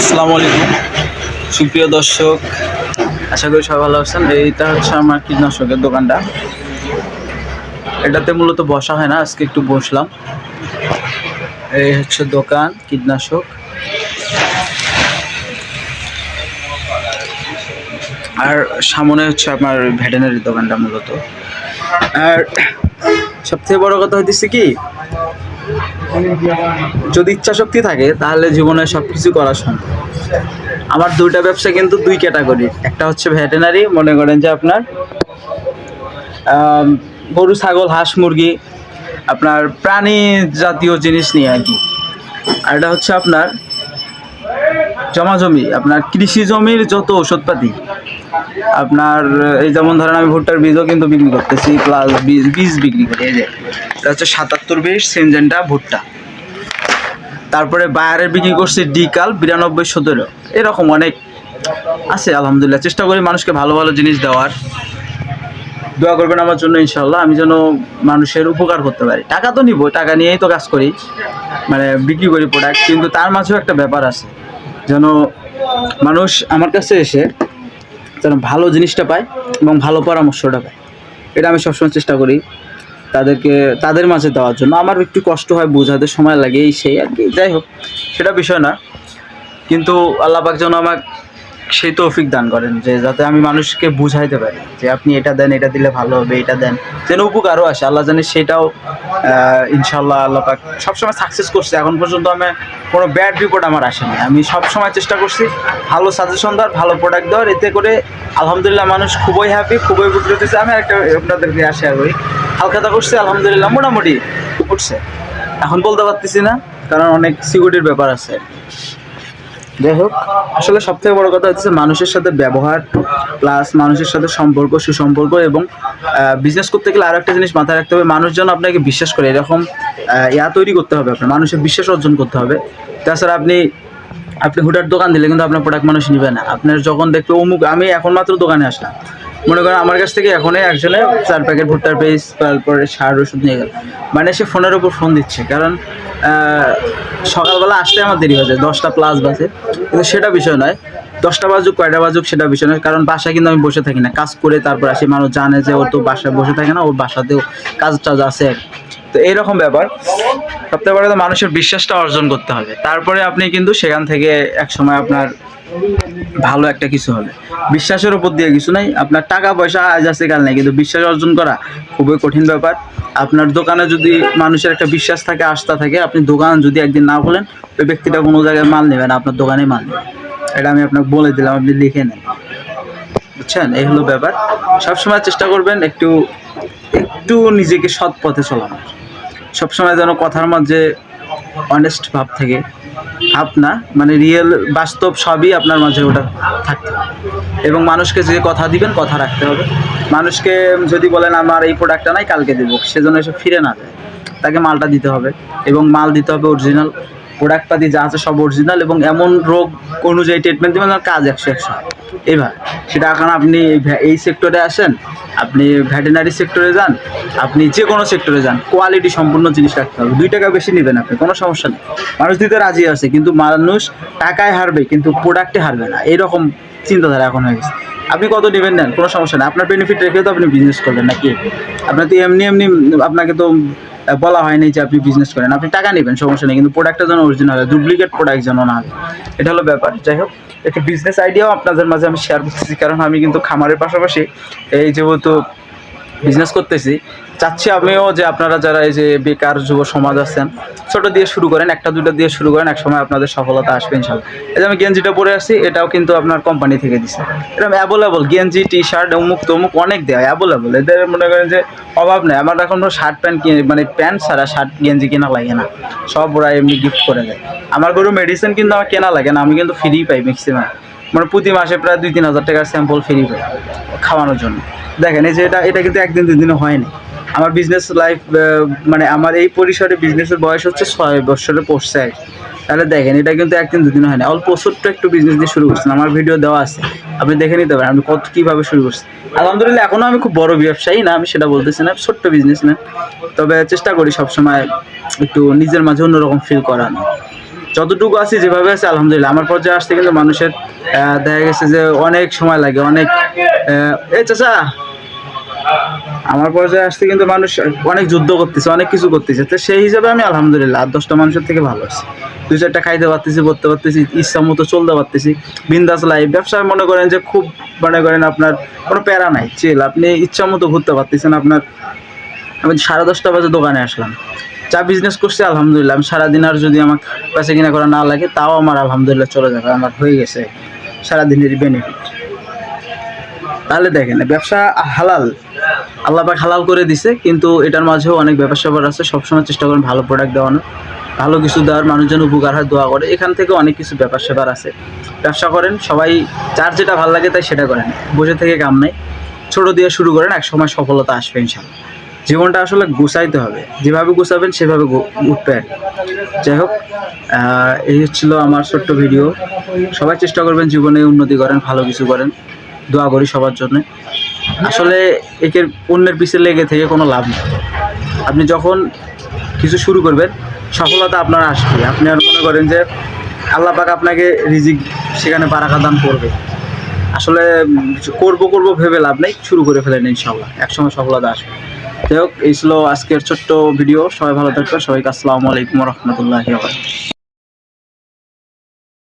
আসসালামু আলাইকুম। সুপ্রিয় দর্শক, আশা করি সবাই ভালো আছেন। এইটা হচ্ছে আমার কীটনাশকের দোকানটা। এটাতে মূলত বসা হয় না, আজকে একটু বসলাম। এই হচ্ছে দোকান, কীটনাশক। আর সামনে হচ্ছে আমার ভেটেনারি দোকানটা মূলত। আর সবথেকে বড় কথা হচ্ছে কি যদি ইচ্ছা শক্তি থাকে, তাহলে জীবনে সব কিছু করা সম্ভব। আমার দুইটা ব্যবসা কিন্তু দুই ক্যাটাগরি। একটা হচ্ছে ভেটেনারি, মনে করেন যে আপনার গরু, ছাগল, হাঁস, মুরগি, আপনার প্রাণী জাতীয় জিনিস নিয়ে আর কি। আর এটা হচ্ছে আপনার জমা জমি, আপনার কৃষি জমির যত ওষুধপাতি আপনার, এই যেমন ধরেন আমি ভুট্টার বীজও কিন্তু বিক্রি করতেছি প্লাস বীজ বীজ বিক্রি করি, এই যে। এটা হচ্ছে সাতাত্তর বিশ সিনজেন্টা ভুট্টা। তারপরে বায়ারের বিক্রি করছি ডিকাল, বিরানব্বই, সতেরো। এরকম অনেক আছে, আলহামদুলিল্লাহ। চেষ্টা করি মানুষকে ভালো ভালো জিনিস দেওয়ার। দোয়া করবেন আমার জন্য ইনশাল্লাহ আমি যেন মানুষের উপকার করতে পারি। টাকা তো নিব, টাকা নিয়েই তো কাজ করি মানে বিক্রি করি প্রোডাক্ট কিন্তু তার মাঝেও একটা ব্যাপার আছে, যেন মানুষ আমার কাছে এসে যেন ভালো জিনিসটা পায় এবং ভালো পরামর্শটা পায়। এটা আমি সবসময় চেষ্টা করি তাদেরকে, তাদের মাঝে দেওয়ার জন্য। আমার একটু কষ্ট হয় বোঝাতে, সময় লাগে এই সেই আর কি, যাই হোক, সেটা বিষয় না। কিন্তু আল্লাপাক যেন আমার সেই তৌফিক দান করেন যে যাতে আমি মানুষকে বুঝাইতে পারি যে আপনি এটা দেন, এটা দিলে ভালো হবে, এটা দেন। যেন উপকারও আসে। আল্লাহ জানে সেটাও ইনশাল্লাহ আল্লাহ পাক সবসময় সাকসেস করছে। এখন পর্যন্ত আমি কোনো ব্যাড রিপোর্ট আমার আসেনি। আমি সবসময় চেষ্টা করছি ভালো সাজেশন দেওয়ার, ভালো প্রোডাক্ট দেওয়ার। এতে করে আলহামদুলিল্লাহ মানুষ খুবই হ্যাপি খুবই উপকৃত হচ্ছে আমি একটা আপনাদেরকে শেয়ার করি। হালখাতা করছে, আলহামদুলিল্লাহ মোটামুটি উঠছে। এখন বলতে পারতেছি না, কারণ অনেক সিকিউরিটির ব্যাপার আছে। যাই হোক, আসলে সব থেকে বড় কথা হচ্ছে মানুষের সাথে ব্যবহার প্লাস মানুষের সাথে সম্পর্ক, সুসম্পর্ক এবং বিজনেস করতে গেলে আরও একটা জিনিস মাথায় রাখতে হবে মানুষজন আপনাকে বিশ্বাস করে। এরকম ইয়া তৈরি করতে হবে আপনার, মানুষের বিশ্বাস অর্জন করতে হবে। তাছাড়া আপনি আপনি হুটার দোকান দিলে কিন্তু আপনার প্রোডাক্ট মানুষ নিবে না। আপনার যখন দেখবে অমুক, আমি এখন মাত্র দোকানে আসলাম। মনে করেন আমার কাছ থেকে এখনই একজনে চার প্যাকেট ভুট্টার পেস্ট তারপরে সার, ওষুধ নিয়ে গেল। মানে সে ফোনের উপর ফোন দিচ্ছে। কারণ সকালবেলা আসতে আমার দেরি হয়েছে দশটা প্লাস বাজে। কিন্তু সেটা বিষয় নয়। দশটা বাজুক, কয়টা বাজুক, সেটা বিষয় নয়। কারণ বাসায় কিন্তু আমি বসে থাকি না। কাজ করে তারপর আসি। মানুষ জানে যে ও তো বাসায় বসে থাকে না, ওর বাসাতেও কাজ টাজ আছে। তো এইরকম ব্যাপার। সবথেকে বড় মানুষের বিশ্বাসটা অর্জন করতে হবে। তারপরে আপনি কিন্তু সেখান থেকে এক সময় আপনার ভালো একটা কিছু হবে। বিশ্বাসের উপর দিয়ে কিছু নাই। আপনার টাকা পয়সা আজ আছে, কাল নাই, কিন্তু বিশ্বাস অর্জন করা খুবই কঠিন ব্যাপার। আপনার দোকানে যদি মানুষের একটা বিশ্বাস থাকে, আস্থা থাকে, আপনি দোকান যদি একদিন না খোলেন, ওই ব্যক্তিটা কোনো জায়গায় মাল নেবে না, আপনার দোকানে মাল নেবে। এটা আমি আপনাকে বলে দিলাম, আপনি লিখে নেন। বুঝছেন? এই হলো ব্যাপার। সবসময় চেষ্টা করবেন একটু একটু নিজেকে সৎ পথে চলানোর। সবসময় যেন কথার মাঝে অনেস্ট ভাব থাকে। ভাব না মানে রিয়েল বাস্তব সবই আপনার মাঝে ওটা থাকতে হবে। এবং মানুষকে যে কথা দিবেন, কথা রাখতে হবে। মানুষকে যদি বলেন, আমার এই প্রোডাক্টটা নাই, কালকে দেবো। সেজন্য এসে ফিরে না যায়। তাকে মালটা দিতে হবে। এবং মাল দিতে হবে অরিজিনাল প্রোডাক্ট পাতি যা আছে সব অরিজিনাল এবং এমন রোগ অনুযায়ী ট্রিটমেন্ট দেবেন কাজ একশো একশো এবার, সেটা এখন আপনি এই সেক্টরে আসেন, আপনি ভেটেনারি সেক্টরে যান, আপনি যে কোনো সেক্টরে যান কোয়ালিটি সম্পূর্ণ জিনিস রাখতে হবে। দুই টাকা বেশি নেবেন আপনি, কোনো সমস্যা নেই। মানুষ দিতে রাজি আছে, কিন্তু মানুষ টাকায় হারবে, কিন্তু প্রোডাক্টে হারবে না। এরকম চিন্তাধারা এখন হয়ে গেছে। আপনি কত নেবেন নেন, কোনো সমস্যা নেই। আপনার বেনিফিট রেখে তো আপনি বিজনেস করবেন নাকি? আপনার তো এমনি এমনি, আপনাকে তো বলা হয়নি যে আপনি বিজনেস করেন। আপনি টাকা নেবেন, সমস্যা নেই, কিন্তু প্রোডাক্টটা যেন অরিজিনাল হয় ডুপ্লিকেট প্রোডাক্ট যেন না হয়। এটা হলো ব্যাপার। যাই হোক, একটা বিজনেস আইডিয়াও আপনাদের মাঝে আমি শেয়ার করতেছি, কারণ আমি কিন্তু খামারের পাশাপাশি এই যেহেতু বিজনেস করতেছি। চাচ্ছি আমিও যে আপনারা যারা এই যে বেকার যুব সমাজ আছেন, ছোট দিয়ে শুরু করেন, একটা দুটো দিয়ে শুরু করেন এক সময় আপনাদের সফলতা আসবে ইনশাল্লাহ। এই যে আমি গেঞ্জিটা পরে আসছি, এটাও কিন্তু আপনার কোম্পানি থেকে দিছে। এরকম অ্যাভেলেবল গেঞ্জি টি শার্ট অমুক তমুক অনেক দেয় অ্যাভেলেবল এদের মনে করেন যে অভাব নেই। আমার এখন শার্ট প্যান্ট কিনে মানে প্যান্ট ছাড়া শার্ট গেঞ্জি কেনা লাগে না। সব ওরা এমনি গিফট করে দেয়। আমার গরু মেডিসিন কিন্তু আমার কেনা লাগে না, আমি কিন্তু ফ্রি পাই ম্যাক্সিমাম মানে প্রতি মাসে প্রায় দুই, তিন হাজার টাকার স্যাম্পল ফ্রি পাই খাওয়ানোর জন্য। দেখেন, এই যে এটা এটা কিন্তু একদিন, দুই দিনে হয়নি। আমার বিজনেস লাইফ মানে আমার এই পরিসরে বিজনেসের বয়স হচ্ছে ছয় বছরে পড়ছে আর তাহলে দেখেন, এটা কিন্তু একদিন দুদিন হয় না অল্প ছোট্ট একটু বিজনেস দিয়ে শুরু করছেন। আমার ভিডিও দেওয়া আছে। আপনি দেখে নিতে পারেন আমি কত, কীভাবে শুরু করছি। আলহামদুলিল্লাহ এখনও আমি খুব বড় ব্যবসায়ী না, আমি সেটা বলতেছি না। ছোট্ট বিজনেস না তবে চেষ্টা করি সবসময় একটু নিজের মাঝে অন্যরকম ফিল করানো। যতটুকু আছি যেভাবে আছে, আলহামদুলিল্লাহ। আমার পর্যায়ে আসতে কিন্তু মানুষের দেখা গেছে যে অনেক সময় লাগে, অনেক এই চাচা, আমার পর্যায়ে আসতে কিন্তু মানুষ অনেক যুদ্ধ করতেছে, অনেক কিছু করতেছে। তো সেই হিসাবে আমি আলহামদুলিল্লাহ আট দশটা মানুষের থেকে ভালো আছি। দুই চারটা খাইতে পারতেছি, পড়তে পারতেছি, ইচ্ছা মতো চলতে পারতেছি। বিন্দাস লাইফ ব্যবসায় মনে করেন যে খুব, মনে করেন আপনার কোনো প্যারা নাই চিল আপনি ইচ্ছা মতো ঘুরতে পারতেছেন, আপনার, আমি সাড়ে দশটা বাজে দোকানে আসলাম। চা বিজনেস করছি, আলহামদুলিল্লাহ। আমি সারাদিন আর যদি আমার কাছে কিনা করা না লাগে, তাও আমার আলহামদুলিল্লাহ চলে যাবে। আমার হয়ে গেছে সারাদিনের বেনিফিট তাহলে দেখেন, ব্যবসা হালাল। আল্লাহ পাক হালাল করে দিছে, কিন্তু এটার মাঝেও অনেক ব্যবসা ব্যাপার আছে। সবসময় চেষ্টা করেন ভালো প্রোডাক্ট দেওয়ানোর ভালো কিছু দেওয়ার, মানুষজন উপকার হয়, দোয়া করে। এখান থেকে অনেক কিছু ব্যাপার স্যাপার আছে। ব্যবসা করেন, সবাই যার যেটা ভালো লাগে তাই সেটা করেন। বসে থেকে কাম নাই। ছোট দিয়ে শুরু করেন, এক সময় সফলতা আসবে ইনশাল্লাহ জীবনটা আসলে গুছাইতে হবে। যেভাবে গুছাবেন, সেভাবে উঠবে আর যাই হোক এই হচ্ছিল আমার ছোট্ট ভিডিও। সবাই চেষ্টা করবেন জীবনে উন্নতি করেন, ভালো কিছু করেন। দোয়া করি সবার জন্য। আসলে একের অন্যের পিছে লেগে থেকে কোনো লাভ নেই। আপনি যখন কিছু শুরু করবেন, সফলতা আপনার আসবে। আপনি আর মনে করেন যে আল্লাহ পাক আপনাকে রিজিক সেখানে বারাকা দান করবে। আসলে করব করব ভেবে লাভ নেই। শুরু করে ফেলেন ইনশাল্লাহ একসময় সফলতা আসবে। যাই হোক এই ছিল আজকের ছোট্ট ভিডিও সবাই ভালো থাকবে সবাইকে আসসালামু আলাইকুম রহমতুল্লাহ